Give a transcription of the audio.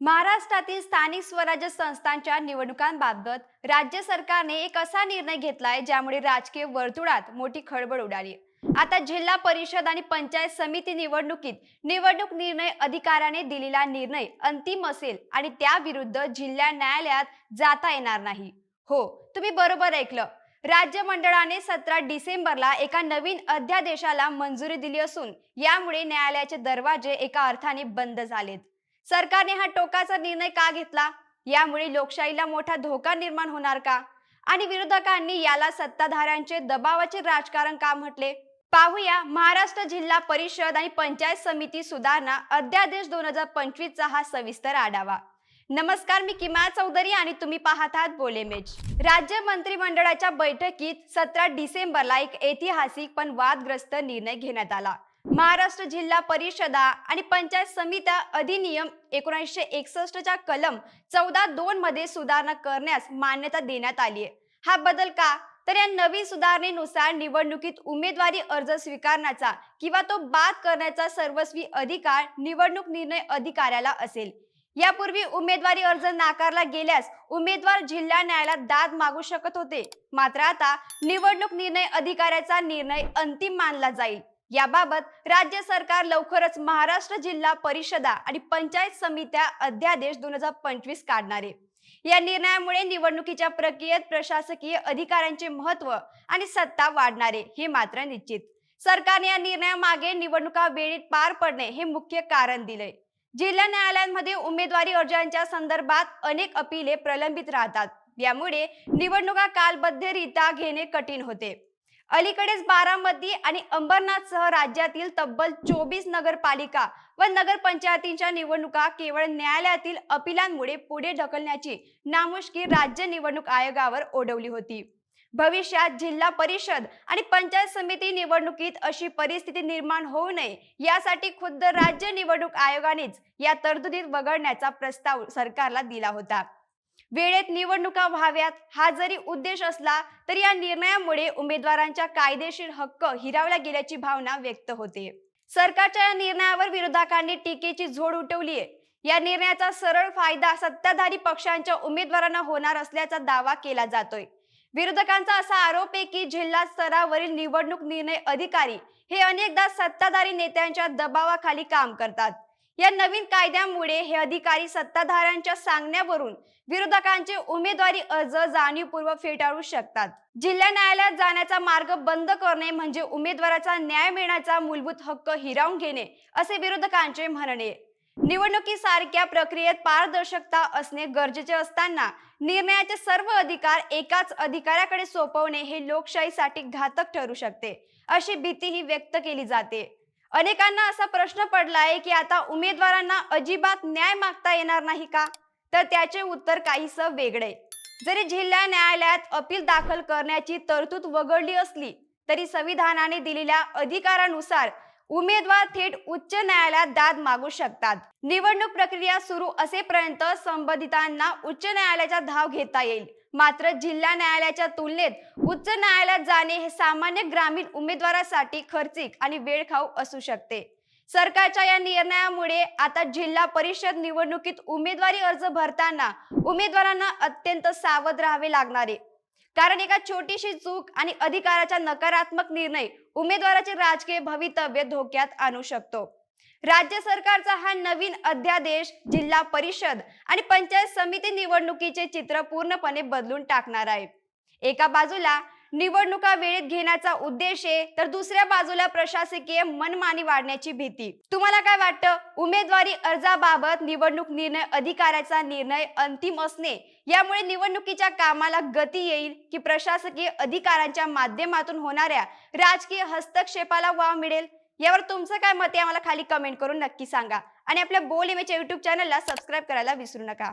महाराष्ट्रातील स्थानिक स्वराज्य संस्थांच्या निवडणुकांबाबत राज्य सरकारने एक असा निर्णय घेतलाय ज्यामुळे राजकीय वर्तुळात मोठी खळबळ उडाली. आता जिल्हा परिषद आणि पंचायत समिती निवडणुकीत निवडणूक निर्णय अधिकाऱ्याने दिलेला निर्णय अंतिम असेल आणि त्याविरुद्ध जिल्हा न्यायालयात जाता येणार नाही. हो तुम्ही बरोबर ऐकलं. राज्य मंडळाने सतरा डिसेंबरला एका नवीन अध्यादेशाला मंजुरी दिली असून यामुळे न्यायालयाचे दरवाजे एका अर्थाने बंद झालेत. सरकारने हा टोकाचा निर्णय का घेतला? यामुळे लोकशाहीला मोठा धोका निर्माण होणार का? आणि विरोधकांनी याला सत्ताधाऱ्यांचे दबावाचे राजकारण का म्हटले? पाहूया महाराष्ट्र जिल्हा परिषद आणि पंचायत समिती सुधारणा अध्यादेश दोन हजार पंचवीसचा हा सविस्तर आढावा. नमस्कार मी किमा चौधरी आणि तुम्ही पाहत आहात बोलेमेज राज्य मंत्रिमंडळाच्या बैठकीत सतरा डिसेंबरला एक ऐतिहासिक पण वादग्रस्त निर्णय घेण्यात आला. महाराष्ट्र जिल्हा परिषदा आणि पंचायत समित्या अधिनियम एकोणीसशे एकसष्टच्या कलम चौदा दोन मध्ये सुधारणा करण्यास मान्यता देण्यात आली आहे. हा बदल का? तर या नवीन सुधारणेनुसार निवडणुकीत उमेदवारी अर्ज स्वीकारण्याचा किंवा तो बाद करण्याचा सर्वस्वी अधिकार निवडणूक निर्णय अधिकाऱ्याला असेल. यापूर्वी उमेदवारी अर्ज नाकारला गेल्यास उमेदवार जिल्हा न्यायालयात दाद मागू शकत होते. मात्र आता निवडणूक निर्णय अधिकाऱ्याचा निर्णय अंतिम मानला जाईल. याबाबत राज्य सरकार लवकरच महाराष्ट्र जिल्हा परिषदा आणि पंचायत समित्या अध्यादेश दोन हजार पंचवीस काढणार आहे. या निर्णयामुळे निवडणुकीच्या प्रक्रियेत प्रशासकीय अधिकाऱ्यांचे महत्त्व आणि सत्ता वाढणार आहे हे मात्र निश्चित. सरकारने या निर्णयामागे निवडणुका वेळेत पार पडणे हे मुख्य कारण दिलंय. जिल्हा न्यायालयांमध्ये उमेदवारी अर्जांच्या संदर्भात अनेक अपिले प्रलंबित राहतात. यामुळे निवडणुका कालबद्धरित्या घेणे कठीण होते. अलीकडेच बारामती आणि अंबरनाथसह राज्यातील तब्बल चोवीस नगरपालिका व नगरपंचायतींच्या निवडणुका केवळ न्यायालयातील अपिलांमुळे पुढे ढकलण्याची नामुष्की राज्य निवडणूक आयोगावर ओढवली होती. भविष्यात जिल्हा परिषद आणि पंचायत समिती निवडणुकीत अशी परिस्थिती निर्माण होऊ नये यासाठी खुद्द राज्य निवडणूक आयोगानेच या तरतुदीत वगळण्याचा प्रस्ताव सरकारला दिला होता. वेळेत निवडणुका व्हाव्यात. हा जरी उद्देश असला तरी या निर्णयामुळे उमेदवारांच्या कायदेशीर हक्क हिरावला गेल्याची भावना व्यक्त होते. सरकारच्या या निर्णयावर विरोधकांनी टीकेची झोड उठवली आहे. या निर्णयाचा सरळ फायदा सत्ताधारी पक्षांच्या उमेदवारांना होणार असल्याचा दावा केला जातोय. विरोधकांचा असा आरोप आहे की जिल्हा स्तरावरील निवडणूक निर्णय अधिकारी हे अनेकदा सत्ताधारी नेत्यांच्या दबावाखाली काम करतात. या नवीन कायद्यामुळे हे अधिकारी सत्ताधाऱ्यांच्या सांगण्यावरून विरोधकांचे उमेदवारी अर्ज जाणीवपूर्वक फेटाळू शकतात. जिल्हा न्यायालयात जाण्याचा मार्ग बंद करणे म्हणजे उमेदवाराचा न्याय मिळण्याचा मूलभूत हक्क हिरावून घेणे असे विरोधकांचे म्हणणे. निवडणुकीसारख्या प्रक्रियेत पारदर्शकता असणे गरजेचे असताना निर्णयाचे सर्व अधिकार एकाच अधिकाऱ्याकडे सोपवणे हे लोकशाहीसाठी घातक ठरू शकते अशी भीतीही व्यक्त केली जाते. अनेकांना असा प्रश्न पडलाय की आता उमेदवारांना अजिबात न्याय मागता येणार नाही का? तर त्याचे उत्तर काहीस वेगळे. जरी जिल्हा न्यायालयात अपील दाखल करण्याची तरतूद वगळली असली तरी संविधानाने दिलेल्या अधिकारानुसार उमेदवार थेट उच्च न्यायालयात दाद मागू शकतात. निवडणूक प्रक्रिया सुरू असेपर्यंत संबंधितांना उच्च न्यायालयाचा धाव घेता येईल. मात्र जिल्हा न्यायालयाच्या तुलनेत उच्च न्यायालयात जाणे हे सामान्य ग्रामीण उमेदवारासाठी खर्चिक आणि वेळखाऊ असू शकते. सरकारच्या या निर्णयामुळे आता जिल्हा परिषद निवडणुकीत उमेदवारी अर्ज भरताना उमेदवारांना अत्यंत सावध राहावे लागणार. आहे कारण एका छोटीशी चूक आणि अधिकाराचा नकारात्मक निर्णय उमेदवाराचे राजकीय भवितव्य धोक्यात आणू शकतो. राज्य सरकारचा हा नवीन अध्यादेश जिल्हा परिषद आणि पंचायत समिती निवडणुकीचे चित्र पूर्णपणे बदलून टाकणार आहे. एका बाजूला निवडणुका वेळेत घेण्याचा उद्देश आहे तर दुसऱ्या बाजूला प्रशासकीय मनमानी वाढण्याची भीती. तुम्हाला काय वाटतं? उमेदवारी अर्जाबाबत निवडणूक निर्णय अधिकाऱ्याचा निर्णय अंतिम असणे यामुळे निवडणुकीच्या कामाला गती येईल की प्रशासकीय अधिकाऱ्यांच्या माध्यमातून होणाऱ्या राजकीय हस्तक्षेपाला वाव मिळेल? यावर तुमचं काय मत आहे? आम्हाला खाली कमेंट करून नक्की सांगा. आणि आपल्या बोल इमेच्या युट्यूब चॅनलला सबस्क्राईब करायला विसरू नका.